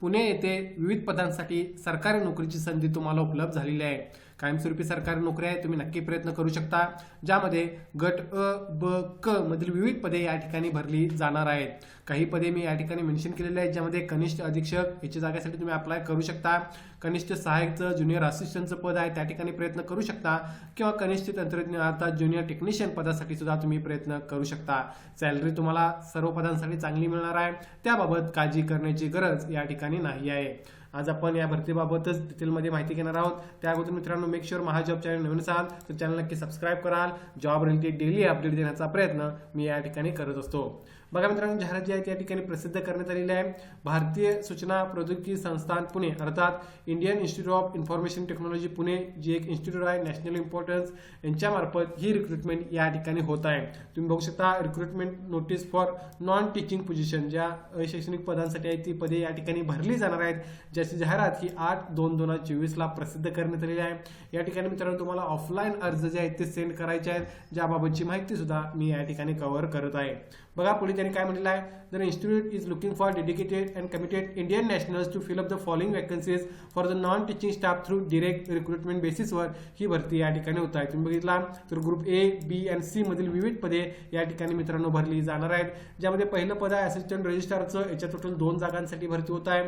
पुणे येथे विविध पदांसाठी सरकारी नोकरीची संधी तुम्हाला उपलब्ध झालेली आहे. कायमस्वरूपी सरकारी नोकरी आहे तुम्ही नक्की प्रयत्न करू शकता. ज्यामध्ये गट अ ब क मधील विविध पदे या ठिकाणी भरली जाणार आहेत. काही पदे मी या ठिकाणी मेन्शन केलेले आहेत ज्यामध्ये कनिष्ठ अधीक्षक याच्या जागेसाठी तुम्ही अप्लाय करू शकता. कनिष्ठ सहाय्यकचं ज्युनियर असिस्टंटचं पद आहे त्या ठिकाणी प्रयत्न करू शकता. किंवा कनिष्ठ तंत्रज्ञ अर्थात ज्युनियर टेक्निशियन पदासाठी सुद्धा तुम्ही प्रयत्न करू शकता. सॅलरी तुम्हाला सर्व पदांसाठी चांगली मिळणार आहे. त्याबाबत काळजी करण्याची गरज या ठिकाणी नाही आहे. आज आपण या भरतीबाबतच डिटेलमध्ये माहिती घेणार आहोत. त्या अगोदर मित्रांनो मेक शुअर महाजॉब चॅनल नवीन असाल तर चॅनल नक्की सबस्क्राईब कराल. जॉब रिलेटेड डेली अपडेट देण्याचा प्रयत्न मी या ठिकाणी करत असतो. बघा मित्रांनो जाहिरात जी आहे त्या ठिकाणी प्रसिद्ध करण्यात आलेली आहे. भारतीय सूचना प्रौद्योगिकी संस्थान पुणे अर्थात Indian institute of information technology Pune जी एक इन्स्टिट्यूट आहे नॅशनल इम्पॉर्टन्स यांच्यामार्फत ही रिक्रुटमेंट या ठिकाणी होत आहे. तुम्ही बघू शकता recruitment notice for non teaching position ज्या अशैक्षणिक पदांसाठी आहेत ती पदे या ठिकाणी भरली जाणार आहेत. ज्याची जाहिरात ही आठ दोन दोन हजार चोवीसला प्रसिद्ध करण्यात आलेली आहे. या ठिकाणी मित्रांनो तुम्हाला ऑफलाईन अर्ज जे आहेत ते सेंड करायचे आहेत. ज्याबाबतची माहिती सुद्धा मी या ठिकाणी कव्हर करत आहे. बघा पुढे त्यांनी काय म्हटलेलं आहे? The institute is looking for dedicated and committed Indian nationals to fill up the following vacancies for the non teaching staff through direct recruitment बेसिसवर ही भरती या ठिकाणी होत आहे. तुम्ही बघितला? तर ग्रुप ए बी आणि सी मधील विविध पदे या ठिकाणी मित्रांनो भरली जाणार आहेत. ज्यामध्ये पहिलं पद आहे असिस्टंट रजिस्ट्रारचं याच्या टोटल दोन जागांसाठी भरती होत आहे.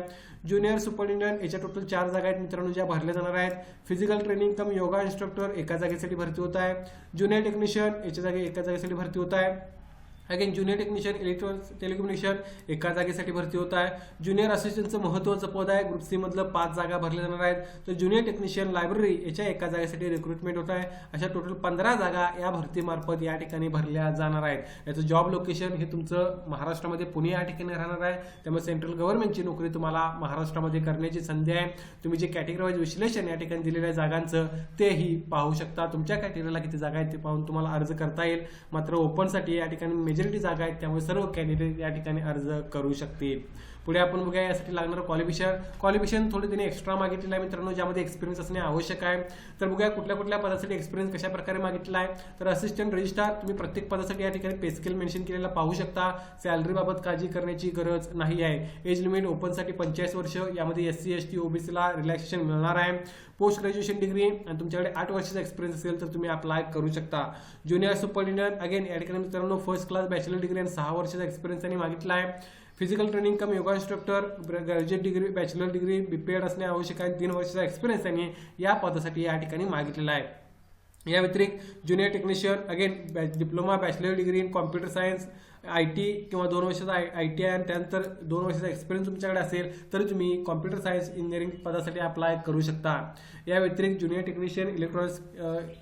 ज्युनियर सुपर सुपरिटेंडंट याच्या टोटल चार जागा आहेत मित्रांनो ज्या भरल्या जाणार आहेत. Physical training cum yoga instructor एका जागेसाठी भरती होत आहे. ज्युनियर टेक्निशियन याच्या जागी एका जागेसाठी भरती होत आहे. Again junior technician electronics telecommunication एका जागेसाठी भरती होत आहे. ज्युनियर असिस्टंटचं महत्त्वाचं पद आहे. ग्रुप सी मधलं पाच जागा भरल्या जाणार आहेत. तर ज्युनियर टेक्निशियन लायब्ररी याच्या एका जागेसाठी रिक्रुटमेंट होत आहे. अशा टोटल पंधरा जागा या भरतीमार्फत या ठिकाणी भरल्या जाणार आहेत. याचं जॉब लोकेशन हे तुमचं महाराष्ट्रामध्ये पुणे या ठिकाणी राहणार आहे. त्यामुळे सेंट्रल गव्हर्नमेंटची नोकरी तुम्हाला महाराष्ट्रामध्ये करण्याची संधी आहे. तुम्ही जे कॅटेगरीवाईज विश्लेषण या ठिकाणी दिलेल्या जागांचं तेही पाहू शकता. तुमच्या कॅटेगरीला किती जागा आहेत ते पाहून तुम्हाला अर्ज करता येईल. मात्र ओपनसाठी या ठिकाणी मेजॉरिटी जागा आहेत त्यामुळे सर्व कॅन्डिडेट या ठिकाणी अर्ज करू शकतील. पुढे आपण बघूया यासाठी लागणारं क्वालिफिकेशन क्वालिफिकेशन थोडे त्यांनी एक्स्ट्रा मागितलेलं आहे मित्रांनो ज्यामध्ये एक्सपिरियन्स असणे आवश्यक आहे. तर बघूया कुठल्या कुठल्या पदासाठी एक्सपिरियन्स कशा प्रकारे मागितला आहे. तर असिस्टंट रजिस्ट्रार तुम्ही प्रत्येक पदासाठी या ठिकाणी पे स्केल मेन्शन केलेला पाहू शकता. सॅलरीबाबत काळजी करण्याची गरज नाही आहे. एज लिमिट ओपनसाठी पंचेचाळीस वर्ष यामध्ये एस सी एस टी ओबीसीला रिलॅक्सेशन मिळणार आहे. पोस्ट ग्रॅज्युएशन डिग्री आणि तुमच्याकडे आठ वर्षाचा एक्सपिरियन्स असेल तर तुम्ही अप्लाय करू शकता. ज्युनियर सुपरिटेंडंट अगेन या ठिकाणी मित्रांनो फर्स्ट क्लास बॅचलर डिग्री आणि सहा वर्षाचा एक्सपिरियन्स त्यांनी मागितला आहे. Physical training cum yoga instructor graduate degree bachelor degree BPEd असणे आवश्यक आहे. तीन वर्षाचा एक्सपिरियन्स त्यांनी या पदासाठी या ठिकाणी मागितलेला आहे. या व्यतिरिक्त junior technician again diploma bachelor degree in computer science I T किंवा दोन वर्षाचा आय आय टी आय आणि त्यानंतर दोन वर्षाचा एक्सपिरियन्स तुमच्याकडे असेल तर तुम्ही कॉम्प्युटर सायन्स इंजिनिअरिंग पदासाठी अप्लाय करू शकता. या व्यतिरिक्त junior technician electronics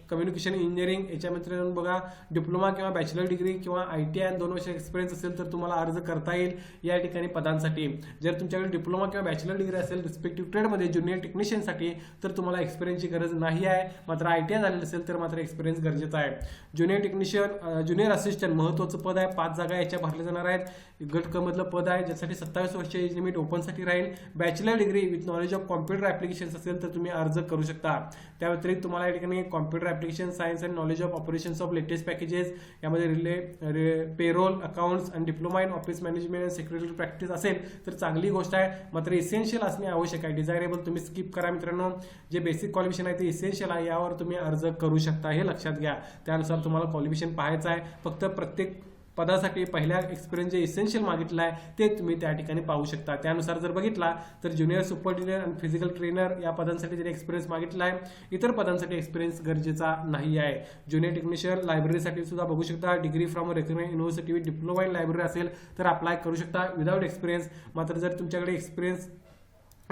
communication engineering याच्यामध्ये बघा डिप्लोमा किंवा बॅचलर डिग्री किंवा आय टी आणि दोन वर्ष एक्सपिरियन्स असेल तर तुम्हाला अर्ज करता येईल या ठिकाणी पदांसाठी. जर तुमच्याकडे डिप्लोमा किंवा बॅचलर डिग्री असेल रिस्पेक्टिव्ह ट्रेडमध्ये ज्युनियर टेक्निशियनसाठी तर तुम्हाला एक्सपिरियन्सची गरज नाही आहे. मात्र आय टी आय झालेलं असेल तर मात्र एक्सपिरियन्स गरजेचा आहे. ज्युनियर टेक्निशियन ज्युनियर असिस्टंट महत्त्वाचं पद आहे पाच जागा याच्या भरल्या जाणार आहेत. गट क मधलं पद आहे ज्यासाठी सत्तावीस वर्ष एज लिमिट ओपनसाठी राहील. Bachelor degree with knowledge of computer applications असेल तर तुम्ही अर्ज करू शकता. त्या व्यतिरिक्त तुम्हाला या ठिकाणी computer application science and knowledge of operations of latest packages यामध्ये रिले पेरोल अकाउंट्स आणि diploma in office management and secretary practice असेल तर चांगली गोष्ट आहे. मात्र इसेन्शियल असणे आवश्यक आहे. डिझायरेबल तुम्ही स्किप करा मित्रांनो. जे बेसिक क्वालिफिकेशन आहे ते इसेन्शियल आहे. यावर तुम्ही अर्ज करू शकता. हे लक्षात घ्या. त्यानुसार तुम्हाला क्वालिफिकेशन पाहायचं आहे. फक्त प्रत्येक पदासाठी पहिल्या एक्सपिरियन्स जे इसेन्शियल मागितलं आहे ते तुम्ही त्या ठिकाणी पाहू शकता. त्यानुसार जर बघितला तर ज्युनियर सुपर ज्युनियर आणि फिजिकल ट्रेनर या पदांसाठी जरी एक्सपिरियन्स मागितला आहे इतर पदांसाठी एक्सपिरियन्स गरजेचा नाही आहे. ज्युनियर टेक्निशियन लायब्ररीसाठी सुद्धा बघू शकता. Degree from recommend university with diploma in library असेल तर अप्लाय करू शकता. विदाउट एक्सपिरियन्स मात्र जर तुमच्याकडे experience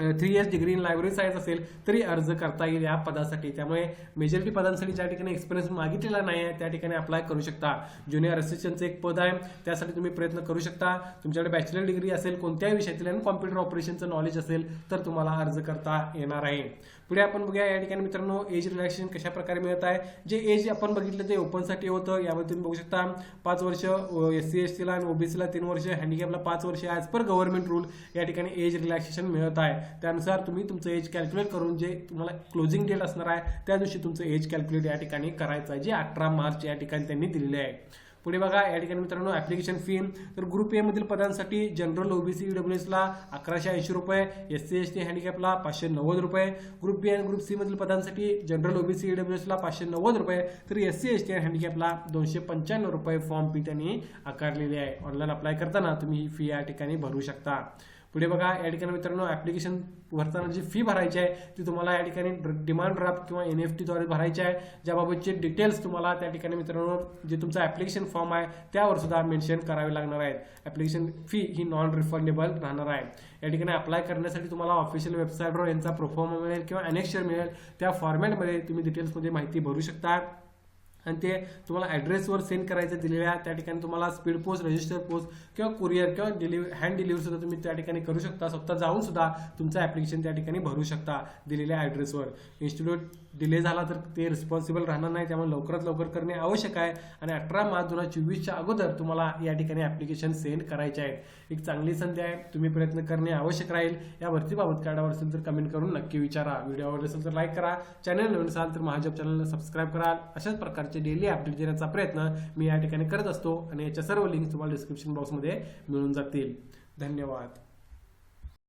three years degree in library science असेल तरी अर्ज करता येईल या पदासाठी. त्यामुळे मेजॉरिटी पदांसाठी ज्या ठिकाणी एक्सपिरियन्स मागितलेला नाही आहे त्या ठिकाणी अप्लाय करू शकता. ज्युनियर असिस्टंटचं एक पद आहे त्यासाठी तुम्ही प्रयत्न करू शकता. तुमच्याकडे बॅचलर डिग्री असेल कोणत्याही विषयातील आणि कॉम्प्युटर ऑपरेशनचं नॉलेज असेल तर तुम्हाला अर्ज करता येणार आहे. पुढे आपण बघूया या ठिकाणी मित्रांनो एज रिलॅक्सेशन कशा प्रकारे मिळत आहे? जे एज आपण बघितलं ते ओपनसाठी होतं. यामध्ये तुम्ही बघू शकता पाच वर्ष एस सी एस टीला आणि ओबीसीला तीन वर्ष हँडिकॅपला पाच वर्ष ॲज पर गव्हर्नमेंट रूल या ठिकाणी एज रिलॅक्सेशन मिळत आहे. त्यानुसार तुम्ही तुमचं एज कॅल्क्युलेट करून जे तुम्हाला क्लोजिंग डेट असणार आहे त्या दिवशी तुमचं एज कॅल्क्युलेट या ठिकाणी करायचं आहे जे अठरा मार्च या ठिकाणी त्यांनी दिलेले आहे. पुढे बघा या ठिकाणी मित्रांनो ऍप्लिकेशन फी तर ग्रुप ए मधील पदांसाठी जनरल ओबीसी ईडब्ल्यूएस ला अकराशे ऐंशी रुपये एस सी एस टी हँडिकॅपला पाचशे नव्वद रुपये ग्रुप बी आणि ग्रुप सी मधील पदांसाठी जनरल ओबीसी ईडब्ल्यूएस एसला पाचशे नव्वद रुपये तर एस सी एस टी हँडिकॅपला दोनशे पंच्याण्णव रुपये फॉर्म फी त्यांनी आकारलेली आहे. ऑनलाईन अप्लाय करताना तुम्ही ही फी या ठिकाणी भरू शकता. पुढे बघा या ठिकाणी मित्रांनो ऍप्लिकेशन भरताना जी फी भरायची आहे ती तुम्हाला या ठिकाणी डिमांड ड्राफ्ट किंवा एन एफ टीद्वारे भरायची आहे. ज्याबाबतचे डिटेल्स तुम्हाला त्या ठिकाणी मित्रांनो जे तुमचा ऍप्लिकेशन फॉर्म आहे त्यावर सुद्धा मेन्शन करावे लागणार आहेत. ऍप्लिकेशन फी ही नॉन रिफंडेबल राहणार आहे. या ठिकाणी अप्लाय करण्यासाठी तुम्हाला ऑफिशियल वेबसाईटवर यांचा प्रोफॉर्म मिळेल किंवा अनेक्शर मिळेल. त्या फॉर्मॅटमध्ये तुम्ही डिटेल्समध्ये माहिती भरू शकता. आणि ते तुम्हाला ॲड्रेसवर सेंड करायचं दिलेल्या त्या ठिकाणी तुम्हाला स्पीड पोस्ट रजिस्टर पोस्ट किंवा कुरिअर किंवा डिलिव्ह हँड डिलिव्हरी सुद्धा तुम्ही त्या ठिकाणी करू शकता. स्वतः जाऊन सुद्धा तुमचं ॲप्लिकेशन त्या ठिकाणी भरू शकता दिलेल्या ॲड्रेसवर इन्स्टिट्यूट डिले झाला तर ते रिस्पॉन्सिबल राहणार नाही त्यामुळे लवकरात लवकर करणे आवश्यक आहे. आणि अठरा मार्च दोन हजार चोवीसच्या अगोदर तुम्हाला या ठिकाणी ॲप्लिकेशन सेंड करायचे आहेत. एक चांगली संधी आहे तुम्ही प्रयत्न करणे आवश्यक राहील. या भरतीबाबत कार्डावर असेल तर कमेंट करून नक्की विचारा. व्हिडिओ आवडला असेल तर लाईक करा. चॅनल नवीन असाल तर महाजॉब चॅनलला सबस्क्राईब करा. अशाच प्रकारचे डेली अपडेट देण्याचा प्रयत्न मी या ठिकाणी करत असतो. आणि याच्या सर्व लिंक तुम्हाला डिस्क्रिप्शन बॉक्समध्ये मिळून जातील. धन्यवाद.